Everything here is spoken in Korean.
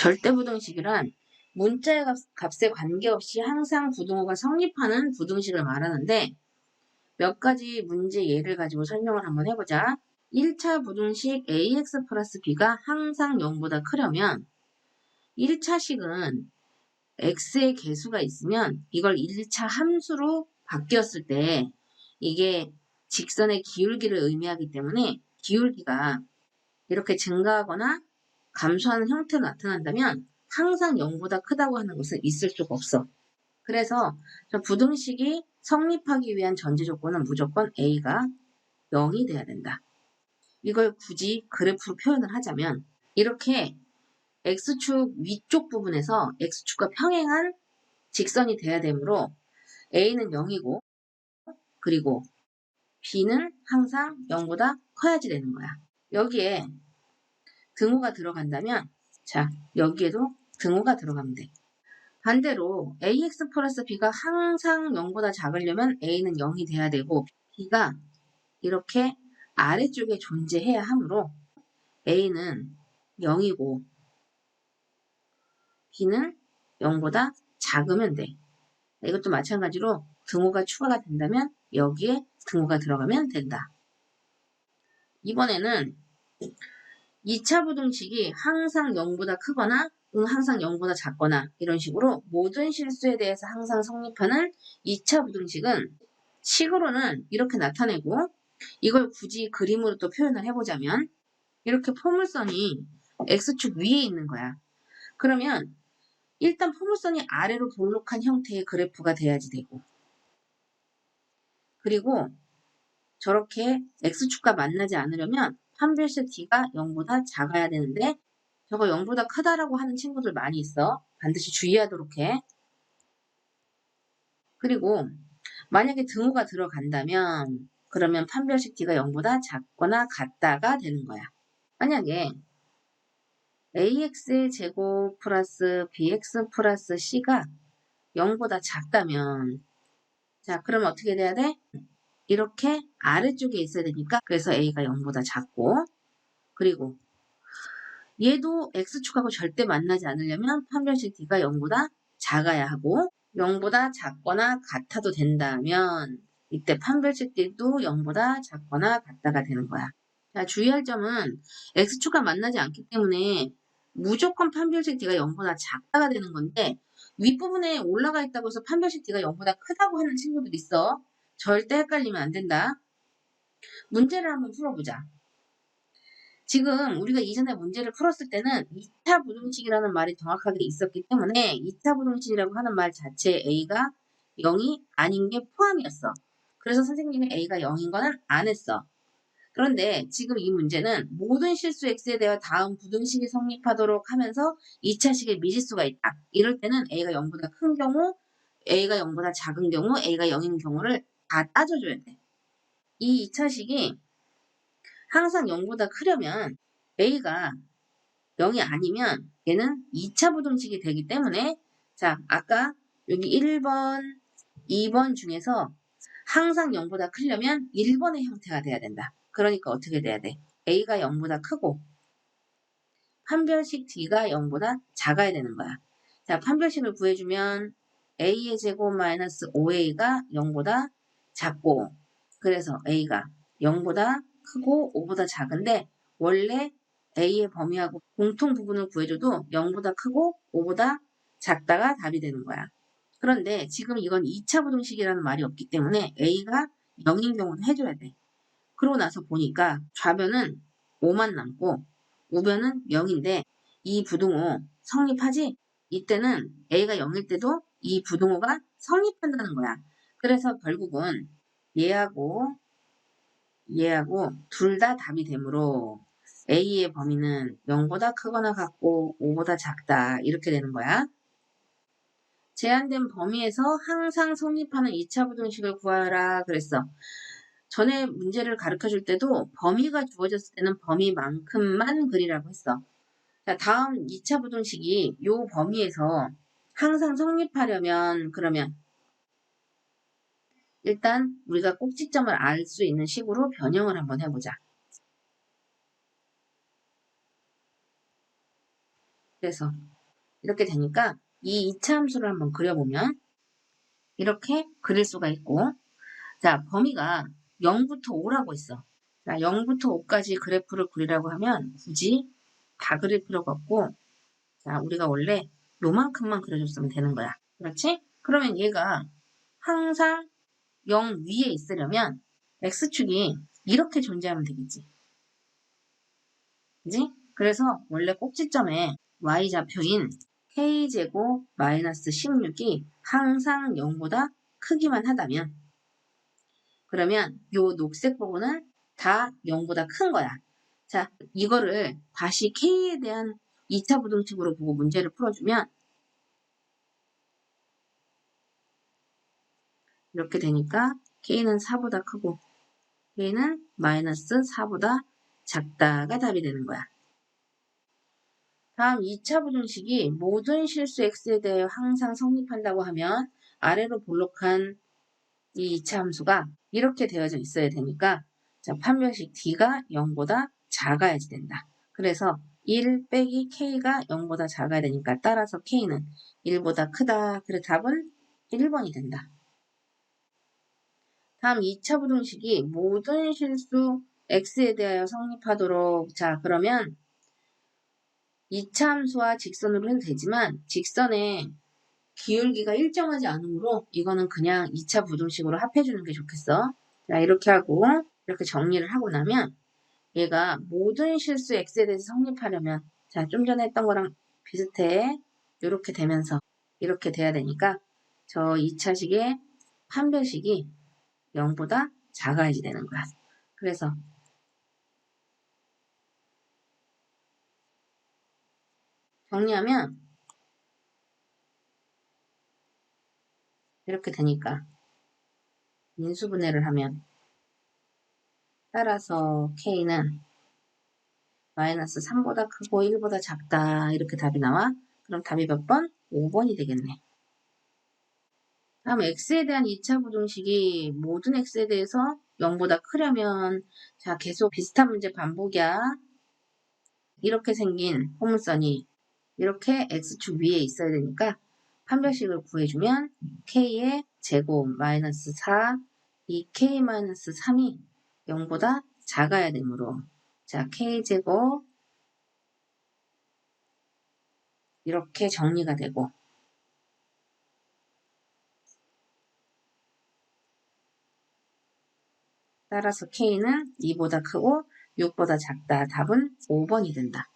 절대부등식이란 문자의 값, 값에 관계없이 항상 부등호가 성립하는 부등식을 말하는데 몇 가지 문제 예를 가지고 설명을 한번 해보자. 1차 부등식 ax 플러스 b가 항상 0보다 크려면 1차식은 x의 개수가 있으면 이걸 1차 함수로 바뀌었을 때 이게 직선의 기울기를 의미하기 때문에 기울기가 이렇게 증가하거나 감소하는 형태로 나타난다면 항상 0보다 크다고 하는 것은 있을 수가 없어. 그래서 저 부등식이 성립하기 위한 전제 조건은 무조건 a가 0이 돼야 된다. 이걸 굳이 그래프로 표현을 하자면 이렇게 x축 위쪽 부분에서 x축과 평행한 직선이 돼야 되므로 a는 0이고 그리고 b는 항상 0보다 커야지 되는 거야. 여기에 등호가 들어간다면 자 여기에도 등호가 들어가면 돼. 반대로 ax 플러스 b가 항상 0보다 작으려면 a는 0이 돼야 되고 b가 이렇게 아래쪽에 존재해야 하므로 a는 0이고 b는 0보다 작으면 돼. 이것도 마찬가지로 등호가 추가가 된다면 여기에 등호가 들어가면 된다. 이번에는 2차 부등식이 항상 0보다 크거나 응, 항상 0보다 작거나 이런 식으로 모든 실수에 대해서 항상 성립하는 2차 부등식은 식으로는 이렇게 나타내고 이걸 굳이 그림으로 또 표현을 해보자면 이렇게 포물선이 x축 위에 있는 거야. 그러면 일단 포물선이 아래로 볼록한 형태의 그래프가 돼야지 되고 그리고 저렇게 x축과 만나지 않으려면 판별식 t가 0보다 작아야 되는데 저거 0보다 크다라고 하는 친구들 많이 있어. 반드시 주의하도록 해. 그리고 만약에 등호가 들어간다면 그러면 판별식 t가 0보다 작거나 같다가 되는 거야. 만약에 ax의 제곱 플러스 bx 플러스 c가 0보다 작다면 자 그러면 어떻게 돼야 돼? 이렇게 아래쪽에 있어야 되니까 그래서 a가 0보다 작고 그리고 얘도 x축하고 절대 만나지 않으려면 판별식 t가 0보다 작아야 하고 0보다 작거나 같아도 된다면 이때 판별식 t도 0보다 작거나 같다가 되는 거야. 자, 주의할 점은 x축과 만나지 않기 때문에 무조건 판별식 t가 0보다 작다가 되는 건데 윗부분에 올라가 있다고 해서 판별식 t가 0보다 크다고 하는 친구들 있어. 절대 헷갈리면 안 된다. 문제를 한번 풀어보자. 지금 우리가 이전에 문제를 풀었을 때는 2차 부등식이라는 말이 정확하게 있었기 때문에 2차 부등식이라고 하는 말 자체에 A가 0이 아닌 게 포함이었어. 그래서 선생님이 A가 0인 거는 안 했어. 그런데 지금 이 문제는 모든 실수 x에 대해 다음 부등식이 성립하도록 하면서 2차식의 미지수가 있다. 이럴 때는 a가 0보다 큰 경우, a가 0보다 작은 경우, a가 0인 경우를 다 따져줘야 돼. 이 2차식이 항상 0보다 크려면 a가 0이 아니면 얘는 2차 부등식이 되기 때문에 자 아까 여기 1번, 2번 중에서 항상 0보다 크려면 1번의 형태가 돼야 된다. 그러니까 어떻게 돼야 돼? a가 0보다 크고 판별식 d가 0보다 작아야 되는 거야. 자, 판별식을 구해주면 a의 제곱 마이너스 5a가 0보다 작고 그래서 a가 0보다 크고 5보다 작은데 원래 a의 범위하고 공통 부분을 구해줘도 0보다 크고 5보다 작다가 답이 되는 거야. 그런데 지금 이건 2차 부등식이라는 말이 없기 때문에 a가 0인 경우는 해줘야 돼. 그러고 나서 보니까 좌변은 5만 남고 우변은 0인데 이 부등호 성립하지? 이때는 A가 0일 때도 이 부등호가 성립한다는 거야. 그래서 결국은 얘하고 얘하고 둘 다 답이 되므로 A의 범위는 0보다 크거나 같고 5보다 작다 이렇게 되는 거야. 제한된 범위에서 항상 성립하는 2차 부등식을 구하라 그랬어. 전에 문제를 가르쳐 줄 때도 범위가 주어졌을 때는 범위만큼만 그리라고 했어. 자, 다음 2차 부등식이 요 범위에서 항상 성립하려면 그러면 일단 우리가 꼭지점을 알 수 있는 식으로 변형을 한번 해보자. 그래서 이렇게 되니까 이 이차 함수를 한번 그려보면 이렇게 그릴 수가 있고 자 범위가 0부터 5라고 있어. 자 0부터 5까지 그래프를 그리라고 하면 굳이 다 그릴 필요가 없고 자 우리가 원래 요만큼만 그려줬으면 되는 거야. 그렇지? 그러면 얘가 항상 0 위에 있으려면 x축이 이렇게 존재하면 되겠지. 그지? 그래서 원래 꼭지점에 y좌표인 k제곱 마이너스 16이 항상 0보다 크기만 하다면 그러면 요 녹색 부분은 다 0보다 큰 거야. 자, 이거를 다시 k에 대한 2차 부등식으로 보고 문제를 풀어주면 이렇게 되니까 k는 4보다 크고 k는 마이너스 4보다 작다가 답이 되는 거야. 다음 2차 부등식이 모든 실수 x에 대해 항상 성립한다고 하면 아래로 볼록한 이 2차 함수가 이렇게 되어져 있어야 되니까 자, 판별식 d가 0보다 작아야지 된다. 그래서 1 빼기 k가 0보다 작아야 되니까 따라서 k는 1보다 크다. 그래 답은 1번이 된다. 다음 2차 부등식이 모든 실수 x에 대하여 성립하도록 자 그러면 2차 함수와 직선으로 해도 되지만 직선의 기울기가 일정하지 않으므로 이거는 그냥 2차 부등식으로 합해주는 게 좋겠어. 자 이렇게 하고 이렇게 정리를 하고 나면 얘가 모든 실수 x에 대해서 성립하려면 자 좀 전에 했던 거랑 비슷해. 이렇게 되면서 이렇게 돼야 되니까 저 2차식의 판별식이 0보다 작아야지 되는 거야. 그래서 정리하면 이렇게 되니까 인수분해를 하면 따라서 K는 마이너스 3보다 크고 1보다 작다 이렇게 답이 나와 그럼 답이 몇 번? 5번이 되겠네 다음 x에 대한 2차 부등식이 모든 x에 대해서 0보다 크려면 자 계속 비슷한 문제 반복이야. 이렇게 생긴 포물선이 이렇게 x축 위에 있어야 되니까 판별식을 구해주면 k의 제곱 마이너스 4 이 k 마이너스 3이 0보다 작아야 되므로 자 k제곱 이렇게 정리가 되고 따라서 k는 2보다 크고 6보다 작다. 답은 5번이 된다.